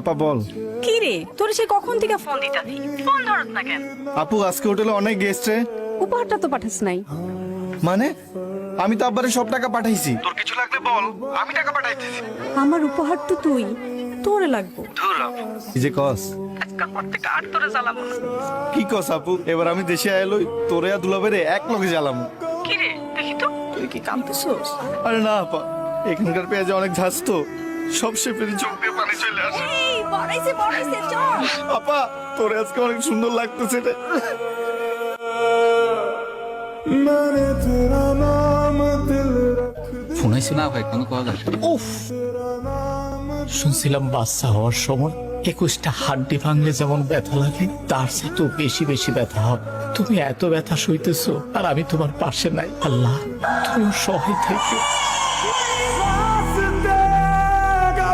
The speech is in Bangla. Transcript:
আপা বল। কি রে তোর সে কখন থেকে ফোন দিতাছি? ফোন ধরত না কেন? আপু আজকে হোটেলে অনেক গেস্ট রে। উপহারটা তো পাঠাস নাই। মানে? আমি তো আব্বারে সব টাকা পাঠাইছি। তোর কিছু লাগলে বল আমি টাকা পাঠাইতেছি। আমার উপহার তো তুই তোরে লাগবো। কি যে কস। আজকাল পর আর তোরে জ্বালাবো না। কি কস আপু? এবার আমি দেশে আইলই তোরে আর দুলাবেরে এক লগে জ্বালাম। কি রে দেখি তো। তুই কি কাঁদতেছস? আরে না আপা এখানকার পেঁয়াজে অনেক ঝাঁজ তো। সব শেপেরই চোখ দিয়ে পানি চলে আসে। এই বড়াইছে বড়াইছে চল। আপা তোরে আজকে অনেক সুন্দর লাগতেছে রে। ফোন না ভাই কোনো কল উফ। শুনছিলাম বাচ্চা হওয়ার সময় একুশটা হাড্ডি ভাঙলে যেমন ব্যথা লাগে তার চেয়ে তো বেশি বেশি ব্যথা হবে। তুমি এত ব্যথা সইতেছো আর আমি তোমার পাশে নাই। আল্লাহ তুমি সহায় থেকে।